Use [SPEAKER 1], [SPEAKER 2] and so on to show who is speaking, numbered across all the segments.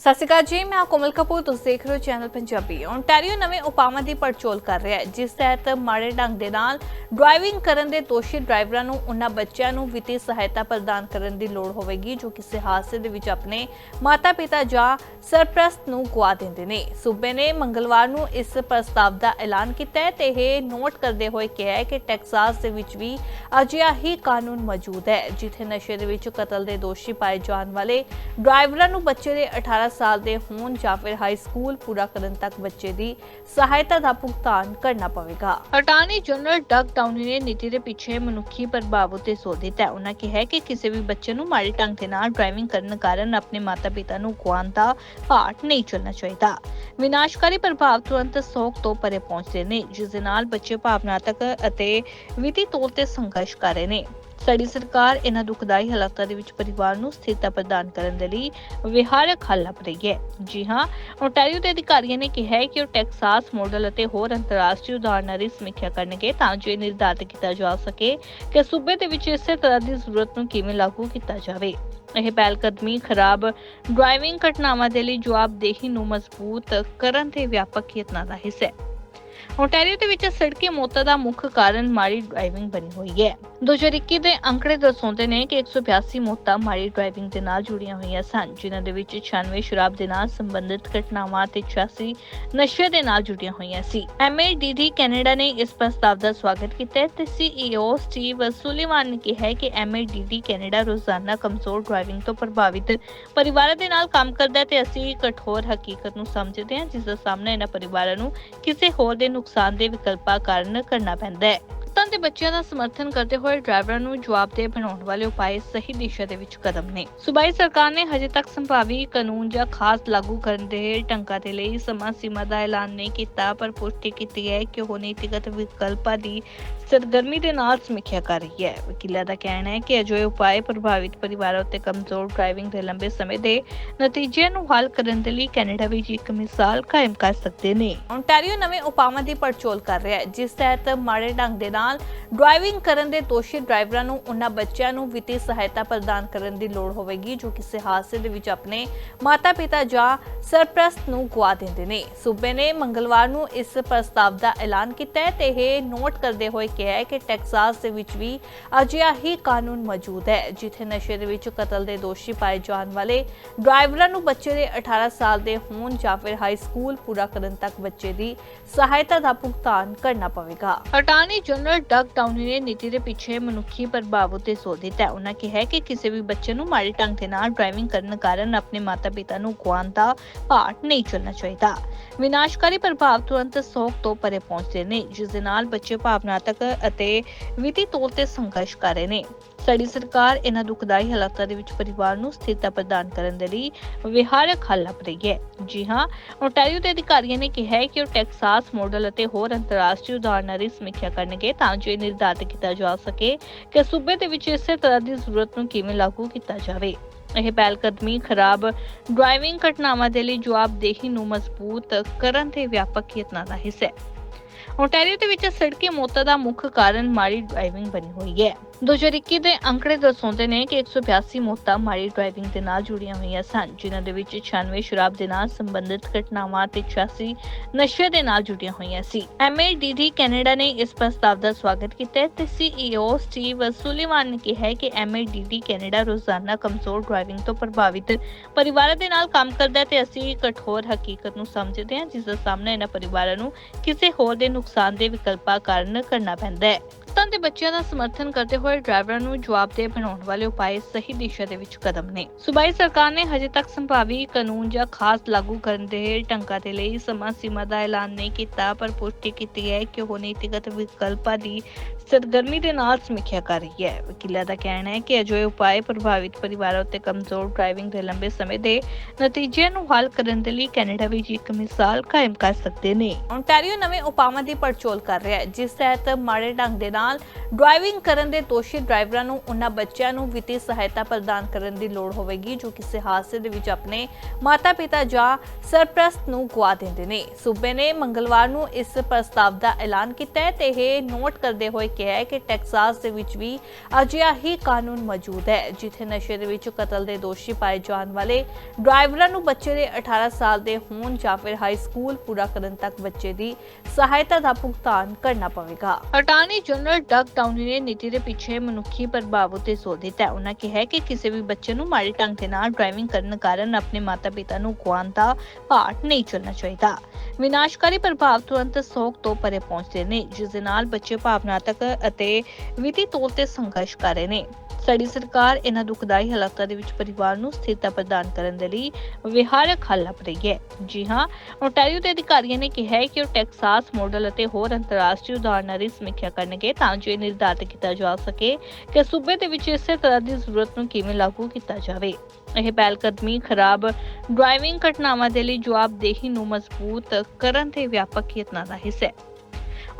[SPEAKER 1] ਸਤਿ ਸ਼੍ਰੀ ਅਕਾਲ ਜੀ, ਮੈਂ ਕੋਮਲ ਕਪੂਰ, ਤੁਸੀਂ ਦੇਖ ਰਹੇ ਹੋ ਚੈਨਲ ਪੰਜਾਬੀ। ਓਨਟਾਰੀਓ ਨਵੇਂ ਉਪਾਵਾਂ ਦੀ ਪੜਚੋਲ ਕਰ ਰਿਹਾ ਹੈ, ਜਿਸ ਤਹਿਤ ਮਾੜੇ ਢੰਗ ਦੇ ਨਾਲ ਡਰਾਈਵਿੰਗ ਕਰਨ ਦੇ ਦੋਸ਼ੀ ਡਰਾਈਵਰਾਂ ਨੂੰ ਉਹਨਾਂ ਬੱਚਿਆਂ ਨੂੰ ਵਿੱਤੀ ਸਹਾਇਤਾ ਪ੍ਰਦਾਨ ਕਰਨ ਦੀ ਲੋੜ ਹੋਵੇਗੀ, ਜੋ ਕਿਸੇ ਹਾਦਸੇ ਦੇ ਵਿੱਚ ਆਪਣੇ ਮਾਤਾ-ਪਿਤਾ ਜਾਂ ਸਰਪ੍ਰਸਤ ਨੂੰ ਗਵਾ ਦਿੰਦੇ ਨੇ। ਸੂਬੇ ਨੇ ਮੰਗਲਵਾਰ ਨੂੰ ਇਸ ਪ੍ਰਸਤਾਵ ਦਾ ਐਲਾਨ ਕੀਤਾ ਹੈ ਤੇ ਇਹ ਨੋਟ ਕਰਦੇ ਹੋਏ ਕਿਹਾ ਹੈ ਕਿ ਟੈਕਸਾਸ ਦੇ ਵਿੱਚ ਵੀ ਅਜਿਹਾ ਹੀ ਕਾਨੂੰਨ ਮੌਜੂਦ ਹੈ, ਜਿੱਥੇ ਨਸ਼ੇ ਦੇ ਵਿੱਚ ਕਤਲ ਦੇ ਦੋਸ਼ੀ ਪਾਏ ਜਾਣ ਵਾਲੇ ਡਰਾਈਵਰਾਂ ਨੂੰ ਬੱਚੇ ਦੇ 18 ਸਾਲ ਦੇ ਹੋਣ ਜਾਂ ਫਿਰ ਹਾਈ ਸਕੂਲ ਪੂਰਾ ਕਰਨ ਤੱਕ ਬੱਚੇ ਦੀ ਸਹਾਇਤਾ ਦਾ ਭੁਗਤਾਨ ਕਰਨਾ ਪਵੇਗਾ। ਅਟਾਰਨੀ ਜਨਰਲ ਡਗ ਟਾਊਨੀ ਨੇ ਨੀਤੀ ਦੇ ਪਿੱਛੇ ਮਨੁੱਖੀ ਪ੍ਰਭਾਵ ਉਤੇ ਜ਼ੋਰ ਦਿੱਤਾ ਹੈ। ਉਹਨਾਂ ਕਿਹਾ ਕਿ ਕਿਸੇ ਵੀ ਬੱਚੇ ਨੂੰ ਮਾੜੇ ਢੰਗ ਦੇ ਨਾਲ ਡਰਾਈਵਿੰਗ ਕਰਨ ਕਾਰਨ ਆਪਣੇ ਮਾਤਾ-ਪਿਤਾ ਨੂੰ ਗੁਆਉਣ ਦਾ ਪਾਠ ਨਹੀਂ ਚੱਲਣਾ ਚਾਹੀਦਾ। ਵਿਨਾਸ਼ਕਾਰੀ ਪ੍ਰਭਾਵ ਤੁਰੰਤ ਸੋਕ ਤੋਂ ਪਰੇ ਪਹੁੰਚਦੇ ਨੇ, ਜਿਸ ਦੇ ਨਾਲ ਬੱਚੇ ਭਾਵਨਾਤਕ ਅਤੇ ਵਿੱਤੀ ਤੌਰ ਤੇ ਸੰਘਰਸ਼ ਕਰ ਰਹੇ ਨੇ। ਸਾਡੀ ਸਰਕਾਰ ਇਹਨਾਂ ਦੁਖਦਾਈ ਹਾਲਾਤਾਂ ਦੇ ਵਿੱਚ ਪਰਿਵਾਰ ਨੂੰ ਸਥਿਰਤਾ ਪ੍ਰਦਾਨ ਕਰਨ ਦੇ ਲਈ ਵਿਹਾਰਕ ਹੱਲ ਲੱਭ ਰਹੀ ਹੈ। ਜੀ ਹਾਂ, ਓਨਟਾਰੀਓ ਦੇ ਅਧਿਕਾਰੀਆਂ ਨੇ ਕਿਹਾ ਹੈ ਕਿ ਉਹ ਟੈਕਸਾਸ ਮਾਡਲ ਅਤੇ ਹੋਰ ਅੰਤਰਰਾਸ਼ਟਰੀ ਉਦਾਹਰਨਾਂ ਦੀ ਸਮੀਖਿਆ ਕਰਨਗੇ ਤਾਂ ਜੋ ਇਹ ਨਿਰਧਾਰਤ ਕੀਤਾ ਜਾ ਸਕੇ ਕਿ ਸੂਬੇ ਦੇ ਵਿੱਚ ਇਸੇ ਤਰ੍ਹਾਂ ਦੀ ਜ਼ਰੂਰਤ ਨੂੰ ਕਿਵੇਂ ਲਾਗੂ ਕੀਤਾ ਜਾਵੇ। ਇਹ ਪਹਿਲਕਦਮੀ ਖਰਾਬ ਡਰਾਈਵਿੰਗ ਘਟਨਾਵਾਂ ਦੇ ਲਈ ਜਵਾਬਦੇਹੀ ਨੂੰ ਮਜ਼ਬੂਤ ਕਰਨ ਦੇ ਵਿਆਪਕ ਯਤਨਾਂ ਦਾ ਹਿੱਸਾ ਹੈ। ਓਨਟਾਰੀਓ ਦੇ ਵਿੱਚ ਸੜਕੀ ਮੌਤਾਂ ਦਾ ਮੁੱਖ ਕਾਰਨ ਮਾੜੀ ਡਰਾਈਵਿੰਗ ਬਣੀ ਹੋਈ ਹੈ। 2021 ਦੇ ਅੰਕੜੇ ਦਰਸਾਉਂਦੇ ਨੇ ਕਿ 182 ਮੌਤਾਂ ਮਾੜੀ ਡਰਾਈਵਿੰਗ ਦੇ ਨਾਲ ਜੁੜੀਆਂ ਹੋਈਆਂ ਸਨ, ਜਿਨ੍ਹਾਂ ਦੇ ਵਿੱਚ 96 ਸ਼ਰਾਬ ਦੇ ਨਾਲ ਸੰਬੰਧਿਤ ਘਟਨਾਵਾਂ ਤੇ 86 ਨਸ਼ੇ ਦੇ ਨਾਲ ਜੁੜੀਆਂ ਹੋਈਆਂ ਸੀ। MADD ਕੈਨੇਡਾ ਨੇ ਇਸ ਪ੍ਰਸਤਾਵ ਦਾ ਸਵਾਗਤ ਕੀਤਾ ਹੈ ਤੇ CEO ਸਟੀਵ ਸੁਲੀਵਾਨ ਨੇ ਕਿਹਾ ਹੈ ਕਿ MADD ਕੈਨੇਡਾ ਰੋਜ਼ਾਨਾ ਕਮਜ਼ੋਰ ਡਰਾਈਵਿੰਗ ਤੋਂ ਪ੍ਰਭਾਵਿਤ ਪਰਿਵਾਰਾਂ ਦੇ ਨਾਲ ਕੰਮ ਕਰਦਾ ਹੈ ਤੇ ਅਸੀਂ ਕਠੋਰ ਹਕੀਕਤ ਨੂੰ ਸਮਝਦੇ ਹਾਂ, ਜਿਸ ਦਾ ਸਾਹਮਣਾ ਇਹਨਾਂ ਪਰਿਵਾਰਾਂ ਨੂੰ ਕਿਸੇ ਹੋਰ ਦੇ ਨੁਕਸਾਨ ਦੇ ਵਿਕਲਪਾਂ ਕਾਰਨ ਕਰਨਾ ਪੈਂਦਾ ਹੈ। ਤਾਂ ਦੇ ਬੱਚਿਆਂ ਦਾ ਸਮਰਥਨ ਕਰਦੇ ਹੋਏ ਡਰਾਈਵਰਾਂ ਨੂੰ ਜਵਾਬਦੇਹ ਬਣਾਉਣ ਵਾਲੇ ਉਪਾਅ ਸਹੀ ਦਿਸ਼ਾ ਦੇ ਵਿੱਚ ਕਦਮ ਨੇ। ਸੂਬਾਈ ਸਰਕਾਰ ਨੇ ਹਜੇ ਤੱਕ ਸੰਭਾਵੀ ਕਾਨੂੰਨ ਜਾਂ ਖਾਸ ਲਾਗੂ ਕਰਨ ਦੇ ਢੰਗਾਂ ਦੇ ਲਈ ਸਮਾਂ ਸੀਮਾ ਦਾ ਐਲਾਨ ਨਹੀਂ ਕੀਤਾ, ਪਰ ਪੁਸ਼ਟੀ ਕੀਤੀ ਹੈ ਕਿ ਉਹ ਨੀਤੀਗਤ ਵਿਕਲਪਾਂ ਦੀ ਸਰਗਰਮੀ ਦੇ ਨਾਲ ਸਮੀਖਿਆ ਕਰ ਰਹੀ ਹੈ। ਵਕੀਲਾਂ ਦਾ ਕਹਿਣਾ ਹੈ ਕਿ ਅਜਿਹੇ ਉਪਾਅ ਪ੍ਰਭਾਵਿਤ ਪਰਿਵਾਰਾਂ ਉੱਤੇ ਕਮਜ਼ੋਰ ਡਰਾਈਵਿੰਗ ਦੇ ਲੰਬੇ ਸਮੇਂ ਦੇ ਨਤੀਜਿਆਂ ਨੂੰ ਹੱਲ ਕਰਨ ਦੇ ਲਈ ਕੈਨੇਡਾ ਵਿੱਚ ਇੱਕ ਮਿਸਾਲ ਕਾਇਮ ਕਰ ਸਕਦੇ ਨੇ। ਓਨਟਾਰੀਓ ਨਵੇਂ ਉਪਾਵਾਂ ਦੀ ਪੜਚੋਲ ਕਰ ਰਿਹਾ ਹੈ, ਜਿਸ ਤਹਿਤ ਮਾੜੇ ਢੰਗ ਦੇ ਨਾਲ ਡਰਾਈਵਿੰਗ ਕਰਨ ਦੇ ਦੋਸ਼ੀ ਡਰਾਈਵਰਾਂ ਨੂੰ ਉਹਨਾਂ ਬੱਚਿਆਂ ਨੂੰ ਵਿੱਤੀ ਸਹਾਇਤਾ ਪ੍ਰਦਾਨ ਕਰਨ ਦੀ ਲੋੜ ਹੋਵੇਗੀ, ਜੋ ਕਿਸੇ ਹਾਦਸੇ ਦੇ ਵਿੱਚ ਆਪਣੇ ਮਾਤਾ-ਪਿਤਾ ਜਾਂ ਸਰਪ੍ਰਸਤ ਨੂੰ ਗਵਾ ਦਿੰਦੇ ਨੇ। ਸੂਬੇ ਨੇ ਮੰਗਲਵਾਰ ਨੂੰ ਇਸ ਪ੍ਰਸਤਾਵ ਦਾ ਐਲਾਨ ਕੀਤਾ ਹੈ ਤੇ ਇਹ ਨੋਟ ਕਰਦੇ ਹੋਏ ਕਿਹਾ ਹੈ ਕਿ ਟੈਕਸਾਸ ਦੇ ਵਿੱਚ ਵੀ ਅਜਿਹਾ ਹੀ ਕਾਨੂੰਨ ਮੌਜੂਦ ਹੈ, ਜਿੱਥੇ ਨਸ਼ੇ ਦੇ ਵਿੱਚ ਕਤਲ ਦੇ ਦੋਸ਼ੀ ਪਾਏ ਜਾਣ ਵਾਲੇ ਡਰਾਈਵਰਾਂ ਨੂੰ ਬੱਚੇ ਦੇ 18 ਸਾਲ ਦੇ ਹੋਣ ਜਾਂ ਫਿਰ ਹਾਈ ਸਕੂਲ ਪੂਰਾ ਕਰਨ ਤੱਕ ਬੱਚੇ ਦੀ ਸਹਾਇਤਾ ਦਾ ਭੁਗਤਾਨ ਕਰਨਾ ਪਵੇਗਾ। ਅਟਾਰਨੀ ਜਨਰਲ ਡਗ ਟਾਊਨੀ ਨੇ ਨੀਤੀ ਦੇ ਪਿੱਛੇ ਮਨੁੱਖੀ ਪ੍ਰਭਾਵ ਉਤੇ ਜ਼ੋਰ ਦਿੱਤਾ ਹੈ। ਉਹਨਾਂ ਕਿਹਾ ਕਿ ਕਿਸੇ ਵੀ ਬੱਚੇ ਨੂੰ ਮਾੜੇ ਢੰਗ ਦੇ ਨਾਲ ਡਰਾਈਵਿੰਗ ਕਰਨ ਕਾਰਨ ਆਪਣੇ ਮਾਤਾ-ਪਿਤਾ ਨੂੰ ਗੁਆਉਣ ਦਾ ਪਾਠ ਨਹੀਂ ਚੱਲਣਾ ਚਾਹੀਦਾ। ਵਿਨਾਸ਼ਕਾਰੀ ਪ੍ਰਭਾਵ ਤੁਰੰਤ ਸੋਗ ਤੋਂ ਪਰੇ ਪਹੁੰਚਦੇ ਨੇ, ਜਿਸ ਦੇ ਨਾਲ ਬੱਚੇ ਭਾਵਨਾਤਕ ਅਤੇ ਵਿੱਤੀ ਤੌਰ ਤੇ ਸੰਘਰਸ਼ ਕਰ ਰਹੇ ਨੇ। ਸਾਡੀ ਸਰਕਾਰ ਇਹਨਾਂ ਦੁਖਦਾਈ ਹਾਲਾਤਾਂ ਦੇ ਵਿੱਚ ਪਰਿਵਾਰ ਨੂੰ ਸਥਿਰਤਾ ਪ੍ਰਦਾਨ ਕਰਨ ਦੇ ਲਈ ਵਿਹਾਰਕ ਹੱਲ ਲੱਭ ਰਹੀ ਹੈ। ਜੀ ਹਾਂ ਓਨਟਾਰੀਓ ਦੇ ਅਧਿਕਾਰੀਆਂ ਨੇ ਕਿਹਾ ਹੈ ਕਿ ਉਹ ਟੈਕਸਾਸ ਮਾਡਲ ਅਤੇ ਹੋਰ ਅੰਤਰਰਾਸ਼ਟਰੀ ਉਦਾਹਰਨਾਂ ਦੀ ਸਮੀਖਿਆ ਕਰਨਗੇ ਤਾਂ ਜੋ ਇਹ ਨਿਰਧਾਰਿਤ ਕੀਤਾ ਜਾ ਸਕੇ ਕਿ ਸੂਬੇ ਦੇ ਵਿੱਚ ਇਸੇ ਤਰ੍ਹਾਂ ਦੀ ਜ਼ਰੂਰਤ ਨੂੰ ਕਿਵੇਂ ਲਾਗੂ ਕੀਤਾ ਜਾਵੇ। ਇਹ ਪਹਿਲ ਕਦਮੀ ਖਰਾਬ ਡਰਾਈਵਿੰਗ ਘਟਨਾਵਾਂ ਦੇ ਲਈ ਜਵਾਬਦੇਹੀ ਨੂੰ ਮਜ਼ਬੂਤ ਕਰਨ ਦੇ ਵਿਆਪਕ ਯਤਨਾਂ ਦਾ ਹਿੱਸਾ ਹੈ। ਓਨਟਾਰੀਓ ਦੇ ਵਿੱਚ ਸੜਕੀ ਮੌਤਾਂ ਦਾ ਮੁੱਖ ਕਾਰਨ ਮਾੜੀ ਡਰਾਈਵਿੰਗ ਬਣੀ ਹੋਈ ਹੈ। 2021 ਦੇ ਅੰਕੜੇ ਦਰਸਾਉਂਦੇ ਨੇ ਕਿ 182 ਮੌਤਾਂ ਮਾੜੀ ਡਰਾਈਵਿੰਗ ਦੇ ਨਾਲ ਜੁੜੀਆਂ ਹੋਈਆਂ ਸਨ, ਜਿਨ੍ਹਾਂ ਦੇ ਵਿੱਚ 96 ਸ਼ਰਾਬ ਦੇ ਨਾਲ ਸੰਬੰਧਿਤ ਘਟਨਾਵਾਂ ਤੇ 86 ਨਸ਼ੇ ਦੇ ਨਾਲ ਜੁੜੀਆਂ ਹੋਈਆਂ ਸੀ। MADD ਕੈਨੇਡਾ ਨੇ ਇਸ ਪ੍ਰਸਤਾਵ ਦਾ ਸਵਾਗਤ ਕੀਤਾ ਹੈ ਤੇ CEO ਸਟੀਵ ਸੁਲੀਵਾਨ ਨੇ ਕਿਹਾ ਹੈ ਕਿ MADD ਕੈਨੇਡਾ ਰੋਜ਼ਾਨਾ ਕਮਜ਼ੋਰ ਡਰਾਈਵਿੰਗ ਤੋਂ ਪ੍ਰਭਾਵਿਤ ਪਰਿਵਾਰਾਂ ਦੇ ਨਾਲ ਕੰਮ ਕਰਦਾ ਹੈ ਤੇ ਅਸੀਂ ਕਠੋਰ ਹਕੀਕਤ ਨੂੰ ਸਮਝਦੇ ਹਾਂ, ਜਿਸ ਦਾ ਸਾਹਮਣਾ ਇਹਨਾਂ ਪਰਿਵਾਰਾਂ ਨੂੰ ਕਿਸੇ ਹੋਰ ਦੇ ਨੁਕਸਾਨ ਦੇ ਵਿਕਲਪਾਂ ਕਾਰਨ ਕਰਨਾ ਪੈਂਦਾ ਹੈ। ਤਾਂ ਦੇ ਬੱਚਿਆਂ ਦਾ ਸਮਰਥਨ ਕਰਦੇ ਹੋਏ ਡਰਾਈਵਰਾਂ ਨੂੰ ਜਵਾਬਦੇਹ ਬਣਾਉਣ ਵਾਲੇ ਉਪਾਅ ਸਹੀ ਦਿਸ਼ਾ ਦੇ ਵਿੱਚ ਕਦਮ ਨੇ। ਸੂਬਾਈ ਸਰਕਾਰ ਨੇ ਹਜੇ ਤੱਕ ਸੰਭਾਵੀ ਕਾਨੂੰਨ ਜਾਂ ਖਾਸ ਲਾਗੂ ਕਰਨ ਦੇ ਢੰਗਾਂ ਦੇ ਲਈ ਸਮਾਂ ਸੀਮਾ ਦਾ ਐਲਾਨ ਨਹੀਂ ਕੀਤਾ, ਪਰ ਪੁਸ਼ਟੀ ਕੀਤੀ ਹੈ ਕਿ ਉਹ ਨੀਤੀਗਤ ਵਿਕਲਪਾਂ ਦੀ ਸਰਗਰਮੀ ਦੇ ਨਾਲ ਸਮੀਖਿਆ ਕਰ ਰਹੀ ਹੈ। ਵਕੀਲਾਂ ਦਾ ਕਹਿਣਾ ਹੈ ਕਿ ਅਜਿਹੇ ਉਪਾਏ ਪ੍ਰਭਾਵਿਤ ਪਰਿਵਾਰਾਂ ਉੱਤੇ ਕਮਜ਼ੋਰ ਡਰਾਈਵਿੰਗ ਦੇ ਲੰਬੇ ਸਮੇਂ ਦੇ ਨਤੀਜਿਆਂ ਨੂੰ ਹੱਲ ਕਰਨ ਦੇ ਲਈ ਕੈਨੇਡਾ ਵਿੱਚ ਇੱਕ ਮਿਸਾਲ ਕਾਇਮ ਕਰ ਸਕਦੇ ਨੇ। ਓਨਟਾਰੀਓ ਨਵੇਂ ਉਪਾਵਾਂ ਦੀ ਪੜਚੋਲ ਕਰ ਰਿਹਾ ਹੈ, ਜਿਸ ਤਹਿਤ ਮਾੜੇ ਢੰਗ ਦੇ ਨਾਲ ਡਰਾਈਵਿੰਗ ਕਰਨ ਦੇ ਦੋਸ਼ੀ ਡਰਾਈਵਰਾਂ ਨੂੰ ਉਹਨਾਂ ਬੱਚਿਆਂ ਨੂੰ ਵਿੱਤੀ ਸਹਾਇਤਾ ਪ੍ਰਦਾਨ ਕਰਨ ਦੀ ਲੋੜ ਹੋਵੇਗੀ, ਜੋ ਕਿਸੇ ਹਾਦਸੇ ਦੇ ਵਿੱਚ ਆਪਣੇ ਮਾਤਾ-ਪਿਤਾ ਜਾਂ ਸਰਪ੍ਰਸਤ ਨੂੰ ਗਵਾ ਦਿੰਦੇ ਨੇ। ਸੂਬੇ ਨੇ ਮੰਗਲਵਾਰ ਨੂੰ ਇਸ ਪ੍ਰਸਤਾਵ ਦਾ ਐਲਾਨ ਕੀਤਾ ਹੈ ਤੇ ਇਹ ਨੋਟ ਕਰਦੇ ਹੋਏ ਕਿਹਾ ਹੈ ਕਿ ਟੈਕਸਾਸ ਦੇ ਵਿੱਚ ਵੀ ਅਜਿਹਾ ਹੀ ਕਾਨੂੰਨ ਮੌਜੂਦ ਹੈ, ਜਿੱਥੇ ਨਸ਼ੇ ਦੇ ਵਿੱਚ ਕਤਲ ਦੇ ਦੋਸ਼ੀ ਪਾਏ ਜਾਣ ਵਾਲੇ ਡਰਾਈਵਰਾਂ ਨੂੰ ਬੱਚੇ ਦੇ 18 ਸਾਲ ਦੇ ਹੋਣ ਜਾਂ ਫਿਰ ਹਾਈ ਸਕੂਲ ਪੂਰਾ ਕਰਨ ਤੱਕ ਬੱਚੇ ਦੀ ਸਹਾਇਤਾ ਦਾ ਭੁਗਤਾਨ ਕਰਨਾ ਪਵੇਗਾ। ਅਟਾਰਨੀ ਜਨਰਲ ਡਗ ਟਾਊਨੀ ਨੀਤੀ ਦੇ ਪਿੱਛੇ ਮਨੁੱਖੀ ਪ੍ਰਭਾਵ ਉਤੇ ਜ਼ੋਰ ਦਿੱਤਾ। ਹੈ ਉਹਨਾਂ ਕਿਹਾ ਕਿ ਕਿਸੇ ਵੀ ਬੱਚੇ ਨੂੰ ਮਾੜੇ ਢੰਗ ਦੇ ਨਾਲ ਡਰਾਈਵਿੰਗ ਕਰਨ ਕਾਰਨ ਆਪਣੇ ਮਾਤਾ-ਪਿਤਾ ਨੂੰ ਗੁਆਉਣ ਦਾ ਪਾਠ ਨਹੀਂ ਚੁਣਨਾ ਚਾਹੀਦਾ। ਵਿਨਾਸ਼ਕਾਰੀ ਪ੍ਰਭਾਵ ਤੁਰੰਤ ਸੋਗ ਤੋਂ ਪਰੇ ਪਹੁੰਚਦੇ ਨੇ, ਜਿਸ ਦੇ ਨਾਲ ਬੱਚੇ ਭਾਵਨਾਤਮਕ ਅਤੇ ਵਿੱਤੀ ਤੌਰ ਤੇ ਸੰਘਰਸ਼ ਕਰ ਰਹੇ ਨੇ। ਸਾਡੀ ਸਰਕਾਰ ਇਹਨਾਂ ਦੁਖਦਾਈ ਹਾਲਾਤਾਂ ਦੇ ਵਿੱਚ ਪਰਿਵਾਰ ਨੂੰ ਸਥਿਰਤਾ ਪ੍ਰਦਾਨ ਕਰਨ ਦੇ ਲਈ ਵਿਹਾਰਕ ਹੱਲ ਲੱਭ ਰਹੀ ਹੈ। ਜੀ ਹਾਂ ਓਟਾਰੀਓ ਦੇ ਅਧਿਕਾਰੀਆਂ ਨੇ ਕਿਹਾ ਹੈ ਕਿ ਉਹ ਟੈਕਸਾਸ ਮਾਡਲ ਅਤੇ ਹੋਰ ਅੰਤਰਰਾਸ਼ਟਰੀ ਉਦਾਹਰਨਾਂ ਦੀ ਸਮੀਖਿਆ ਕਰਨਗੇ ਤਾਂ ਜੋ ਇਹ ਨਿਰਧਾਰਤ ਕੀਤਾ ਜਾ ਸਕੇ ਕਿ ਸੂਬੇ ਦੇ ਵਿੱਚ ਇਸੇ ਤਰ੍ਹਾਂ ਦੀ ਜ਼ਰੂਰਤ ਨੂੰ ਕਿਵੇਂ ਲਾਗੂ ਕੀਤਾ ਜਾਵੇ। ਇਹ ਪਹਿਲਕਦਮੀ ਖਰਾਬ ਡਰਾਈਵਿੰਗ ਘਟਨਾਵਾਂ ਦੇ ਲਈ ਜਵਾਬਦੇਹੀ ਨੂੰ ਮਜ਼ਬੂਤ ਕਰਨ ਦੇ ਵਿਆਪਕ ਯਤਨਾਂ ਦਾ ਹਿੱਸਾ ਹੈ।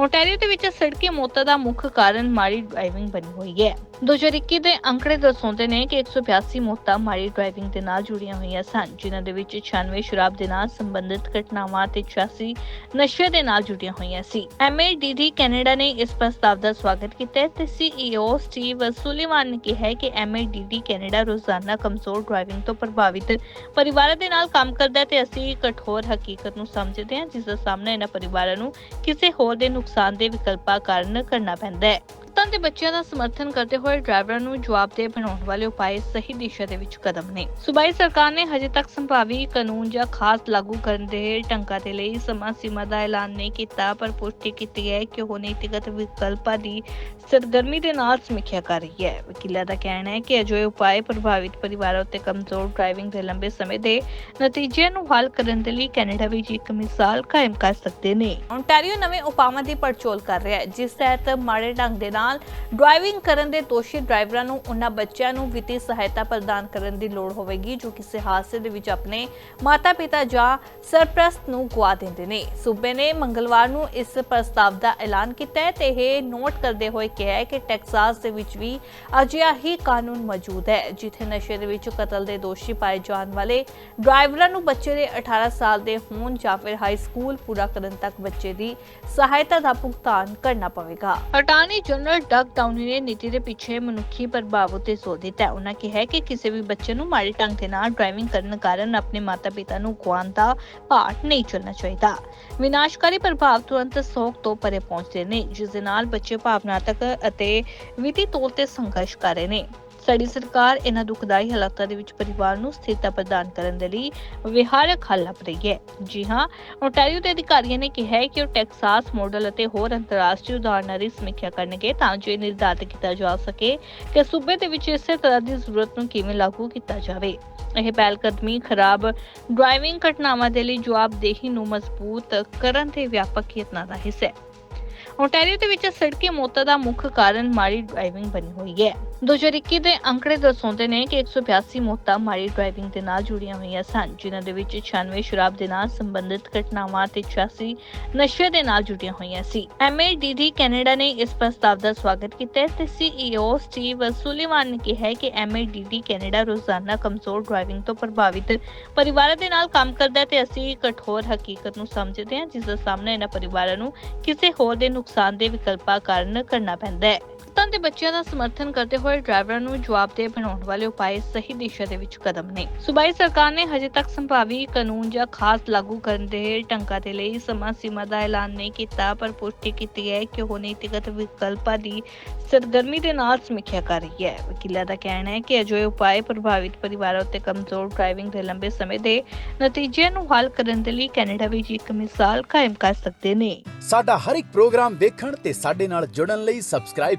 [SPEAKER 1] ਓਟਾਰੀਓ ਦੇ ਵਿੱਚ ਸੜਕੀ ਮੌਤਾਂ ਦਾ ਮੁੱਖ ਕਾਰਨ ਮਾੜੀ ਡਰਾਈਵਿੰਗ ਬਣੀ ਹੋਈ ਹੈ। 2021 ਦੇ ਅੰਕੜੇ ਦਰਸਾਉਂਦੇ ਨੇ ਕਿ 182 ਮੌਤਾਂ ਮਾੜੀ ਡਰਾਈਵਿੰਗ ਦੇ ਨਾਲ ਜੁੜੀਆਂ ਹੋਈਆਂ ਸਨ, ਜਿਨ੍ਹਾਂ ਦੇ ਵਿੱਚ 96 ਸ਼ਰਾਬ ਦੇ ਨਾਲ ਸੰਬੰਧਿਤ ਘਟਨਾਵਾਂ ਤੇ 86 ਨਸ਼ੇ ਦੇ ਨਾਲ ਜੁੜੀਆਂ ਹੋਈਆਂ ਸੀ। MADD ਕੈਨੇਡਾ ਨੇ ਇਸ ਪ੍ਰਸਤਾਵ ਦਾ ਸਵਾਗਤ ਕੀਤਾ ਹੈ ਤੇ CEO ਸਟੀਵ ਸੁਲੀਵਾਨ ਨੇ ਕਿਹਾ ਹੈ ਕਿ MADD ਕੈਨੇਡਾ ਰੋਜ਼ਾਨਾ ਕਮਜ਼ੋਰ ਡਰਾਈਵਿੰਗ ਤੋਂ ਪ੍ਰਭਾਵਿਤ ਪਰਿਵਾਰਾਂ ਦੇ ਨਾਲ ਕੰਮ ਕਰਦਾ ਹੈ ਤੇ ਅਸੀਂ ਕਠੋਰ ਹਕੀਕਤ ਨੂੰ ਸਮਝਦੇ ਹਾਂ, ਜਿਸ ਦਾ ਸਾਹਮਣਾ ਇਹਨਾਂ ਪਰਿਵਾਰਾਂ ਨੂੰ ਕਿਸੇ ਹੋਰ ਦੇ ਨੁਕਸਾਨ ਨੁਕਸਾਨ ਦੇ ਵਿਕਲਪਾਂ ਕਾਰਨ ਕਰਨਾ ਪੈਂਦਾ ਹੈ। ਤਾਂ ਦੇ ਬੱਚਿਆਂ ਦਾ ਸਮਰਥਨ ਕਰਦੇ ਹੋਏ ਡਰਾਈਵਰਾਂ ਨੂੰ ਜਵਾਬਦੇਹ ਬਣਾਉਣ ਵਾਲੇ ਉਪਾਏ ਸਹੀ ਦਿਸ਼ਾ ਦੇ ਵਿੱਚ ਕਦਮ ਨੇ। ਸੂਬਾਈ ਸਰਕਾਰ ਨੇ ਹਜੇ ਤੱਕ ਸੰਭਾਵੀ ਕਾਨੂੰਨ ਜਾਂ ਖਾਸ ਲਾਗੂ ਕਰਨ ਦੇ ਢੰਗਾਂ ਦੇ ਲਈ ਸਮਾਂ ਸੀਮਾ ਦਾ ਐਲਾਨ ਨਹੀਂ ਕੀਤਾ, ਪਰ ਪੁਸ਼ਟੀ ਕੀਤੀ ਹੈ ਕਿ ਉਹ ਨੀਤੀਗਤ ਵਿਕਲਪਾਂ ਦੀ ਸਰਗਰਮੀ ਦੇ ਨਾਲ ਸਮੀਖਿਆ ਕਰ ਰਹੀ ਹੈ। ਵਕੀਲਾਂ ਦਾ ਕਹਿਣਾ ਹੈ ਕਿ ਅਜਿਹੇ ਉਪਾਏ ਪ੍ਰਭਾਵਿਤ ਪਰਿਵਾਰਾਂ ਉੱਤੇ ਕਮਜ਼ੋਰ ਡਰਾਈਵਿੰਗ ਦੇ ਲੰਬੇ ਸਮੇਂ ਦੇ ਨਤੀਜਿਆਂ ਨੂੰ ਹੱਲ ਕਰਨ ਦੇ ਲਈ ਕੈਨੇਡਾ ਵਿੱਚ ਇੱਕ ਮਿਸਾਲ ਕਾਇਮ ਕਰ ਸਕਦੇ ਨੇ। ਓਨਟਾਰੀਓ ਨਵੇਂ ਉਪਾਵਾਂ ਦੀ ਪੜਚੋਲ ਕਰ ਰਿਹਾ ਹੈ, ਜਿਸ ਤਹਿਤ ਮਾੜੇ ਢੰਗ ਦੇ ਨਾਲ ਡਰਾਈਵਿੰਗ ਕਰਨ ਦੇ ਦੋਸ਼ੀ ਡਰਾਈਵਰਾਂ ਨੂੰ ਉਹਨਾਂ ਬੱਚਿਆਂ ਨੂੰ ਵਿੱਤੀ ਸਹਾਇਤਾ ਪ੍ਰਦਾਨ ਕਰਨ ਦੀ ਲੋੜ ਹੋਵੇਗੀ, ਜੋ ਕਿਸੇ ਹਾਦਸੇ ਦੇ ਵਿੱਚ ਆਪਣੇ ਮਾਤਾ-ਪਿਤਾ ਜਾਂ ਸਰਪ੍ਰਸਤ ਨੂੰ ਗਵਾ ਦਿੰਦੇ ਨੇ। ਸੂਬੇ ਨੇ ਮੰਗਲਵਾਰ ਨੂੰ ਇਸ ਪ੍ਰਸਤਾਵ ਦਾ ਐਲਾਨ ਕੀਤਾ ਹੈ ਤੇ ਇਹ ਨੋਟ ਕਰਦੇ ਹੋਏ ਕਿਹਾ ਹੈ ਕਿ ਟੈਕਸਾਸ ਦੇ ਵਿੱਚ ਵੀ ਅਜਿਹਾ ਹੀ ਕਾਨੂੰਨ ਮੌਜੂਦ ਹੈ, ਜਿੱਥੇ ਨਸ਼ੇ ਦੇ ਵਿੱਚ ਕਤਲ ਦੇ ਦੋਸ਼ੀ ਪਾਏ ਜਾਣ ਵਾਲੇ ਡਰਾਈਵਰਾਂ ਨੂੰ ਬੱਚੇ ਦੇ 18 ਸਾਲ ਦੇ ਹੋਣ ਜਾਂ ਫਿਰ ਹਾਈ ਸਕੂਲ ਪੂਰਾ ਕਰਨ ਤੱਕ ਬੱਚੇ ਦੀ ਸਹਾਇਤਾ ਦਾ ਭੁਗਤਾਨ ਕਰਨਾ ਪਵੇਗਾ। ਅਟਾਰਨੀ ਜਨਰਲ ਡਗ ਟਾਊਨੀ ਨੇ ਨੀਤੀ ਦੇ ਪਿੱਛੇ ਮਨੁੱਖੀ ਪ੍ਰਭਾਵ ਉਤੇ ਜ਼ੋਰ ਦਿੱਤਾ। ਹੈ ਉਹਨਾਂ ਕਿਹਾ ਕਿ ਕਿਸੇ ਵੀ ਬੱਚੇ ਨੂੰ ਮਾੜੇ ਢੰਗ ਦੇ ਨਾਲ ਡਰਾਈਵਿੰਗ ਕਰਨ ਕਾਰਨ ਆਪਣੇ ਮਾਤਾ-ਪਿਤਾ ਨੂੰ ਗੁਆਉਣ ਦਾ ਪਾਠ ਨਹੀਂ ਚੱਲਣਾ ਚਾਹੀਦਾ। ਵਿਨਾਸ਼ਕਾਰੀ ਪ੍ਰਭਾਵ ਤੁਰੰਤ ਸੋਗ ਤੋਂ ਪਰੇ ਪਹੁੰਚਦੇ ਨੇ, ਜਿਸ ਦੇ ਨਾਲ ਬੱਚੇ ਭਾਵਨਾਤਮਕ ਅਤੇ ਵਿੱਤੀ ਤੌਰ ਤੇ ਸੰਘਰਸ਼ ਕਰ ਰਹੇ ਨੇ। ਸਾਡੀ ਸਰਕਾਰ ਇਹਨਾਂ ਦੁਖਦਾਈ ਹਾਲਾਤਾਂ ਦੇ ਵਿੱਚ ਪਰਿਵਾਰ ਨੂੰ ਸਥਿਰਤਾ ਪ੍ਰਦਾਨ ਕਰਨ ਦੇ ਲਈ ਵਿਹਾਰਕ ਹੱਲ ਲੱਭ ਰਹੀ ਹੈ। ਜੀ ਹਾਂ ਓਟਾਰੀਓ ਦੇ ਅਧਿਕਾਰੀਆਂ ਨੇ ਕਿਹਾ ਹੈ ਕਿ ਉਹ ਟੈਕਸਾਸ ਮਾਡਲ ਅਤੇ ਹੋਰ ਅੰਤਰਰਾਸ਼ਟਰੀ ਉਦਾਹਰਨਾਂ ਦੀ ਸਮੀਖਿਆ ਕਰਨਗੇ ਤਾਂ ਜੋ ਇਹ ਨਿਰਧਾਰਿਤ ਕੀਤਾ ਜਾ ਸਕੇ ਕਿ ਸੂਬੇ ਦੇ ਵਿੱਚ ਇਸੇ ਤਰ੍ਹਾਂ ਦੀ ਜ਼ਰੂਰਤ ਨੂੰ ਕਿਵੇਂ ਲਾਗੂ ਕੀਤਾ ਜਾਵੇ। ਇਹ ਪਹਿਲਕਦਮੀ ਖਰਾਬ ਡਰਾਈਵਿੰਗ ਘਟਨਾਵਾਂ ਦੇ ਲਈ ਜਵਾਬਦੇਹੀ ਨੂੰ ਮਜ਼ਬੂਤ ਕਰਨ ਦੇ ਵਿਆਪਕ ਯਤਨਾਂ ਦਾ ਹਿੱਸਾ ਹੈ। ਓਟਾਰੀਓ ਦੇ ਵਿੱਚ ਸੜਕੀ ਮੌਤਾਂ ਦਾ ਮੁੱਖ ਕਾਰਨ ਮਾੜੀ ਡਰਾਈਵਿੰਗ ਬਣੀ ਹੋਈ ਹੈ। 2021 ਦੇ ਅੰਕੜੇ ਦਰਸਾਉਂਦੇ ਨੇ ਕਿ 182 ਮੌਤਾਂ ਮਾੜੀ ਡਰਾਈਵਿੰਗ ਦੇ ਨਾਲ ਜੁੜੀਆਂ ਹੋਈਆਂ ਸਨ, ਜਿਨ੍ਹਾਂ ਦੇ ਵਿੱਚ 96 ਸ਼ਰਾਬ ਦੇ ਨਾਲ ਸੰਬੰਧਿਤ ਘਟਨਾਵਾਂ ਤੇ 86 ਨਸ਼ੇ ਦੇ ਨਾਲ ਜੁੜੀਆਂ ਹੋਈਆਂ ਸੀ। MADD ਕੈਨੇਡਾ ਨੇ ਇਸ ਪ੍ਰਸਤਾਵ ਦਾ ਸਵਾਗਤ ਕੀਤਾ ਹੈ ਤੇ CEO ਸਟੀਵ ਸੁਲੀਵਾਨ ਨੇ ਕਿਹਾ ਹੈ ਕਿ MADD ਕੈਨੇਡਾ ਰੋਜ਼ਾਨਾ ਕਮਜ਼ੋਰ ਡਰਾਈਵਿੰਗ ਤੋਂ ਪ੍ਰਭਾਵਿਤ ਪਰਿਵਾਰਾਂ ਦੇ ਨਾਲ ਕੰਮ ਕਰਦਾ ਹੈ ਤੇ ਅਸੀਂ ਕਠੋਰ ਹਕੀਕਤ ਨੂੰ ਸਮਝਦੇ ਹਾਂ, ਜਿਸ ਦਾ ਸਾਹਮਣਾ ਇਹਨਾਂ ਪਰਿਵਾਰਾਂ ਨੂੰ ਕਿਸੇ ਹੋਰ ਦੇ ਨੁਕਸਾਨ ਦੇ ਵਿਕਲਪਾਂ ਕਾਰਨ ਕਰਨਾ ਪੈਂਦਾ ਹੈ। ਤਾਂ ਦੇ ਬੱਚਿਆਂ ਦਾ ਸਮਰਥਨ ਕਰਦੇ ਹੋਏ ਡਰਾਈਵਰਾਂ ਨੂੰ ਜਵਾਬਦੇਹ ਬਣਾਉਣ ਵਾਲੇ ਉਪਾਅ ਸਹੀ ਦਿਸ਼ਾ ਦੇ ਵਿੱਚ ਕਦਮ ਨੇ। ਸੂਬਾਈ ਸਰਕਾਰ ਨੇ ਹਜੇ ਤੱਕ ਸੰਭਾਵੀ ਕਾਨੂੰਨ ਜਾਂ ਖਾਸ ਲਾਗੂ ਕਰਨ ਦੇ ਢੰਗਾਂ ਦੇ ਲਈ ਸਮਾਂ ਸੀਮਾ ਦਾ ਐਲਾਨ ਨਹੀਂ ਕੀਤਾ, ਪਰ ਪੁਸ਼ਟੀ ਕੀਤੀ ਹੈ ਕਿ ਉਹ ਨੀਤੀਗਤ ਵਿਕਲਪਾਂ ਦੀ ਸਰਗਰਮੀ ਦੇ ਨਾਲ ਸਮੀਖਿਆ ਕਰ ਰਹੀ ਹੈ। ਵਕੀਲਾਂ ਦਾ ਕਹਿਣਾ ਹੈ ਕਿ ਅਜਿਹੇ ਉਪਾਏ ਪ੍ਰਭਾਵਿਤ ਪਰਿਵਾਰਾਂ ਉੱਤੇ ਕਮਜ਼ੋਰ ਡਰਾਈਵਿੰਗ ਦੇ ਲੰਬੇ ਸਮੇਂ ਦੇ ਨਤੀਜਿਆਂ ਨੂੰ ਹੱਲ ਕਰਨ ਦੇ ਲਈ ਕੈਨੇਡਾ ਵਿੱਚ ਇੱਕ ਮਿਸਾਲ ਕਾਇਮ ਕਰ ਸਕਦੇ ਨੇ।
[SPEAKER 2] ਸਾਡਾ ਹਰ ਇੱਕ ਪ੍ਰੋਗਰਾਮ ਵੇਖਣ ਤੇ ਸਾਡੇ ਨਾਲ ਜੁੜਨ ਲਈ ਸਬਸਕ੍ਰਾਈਬ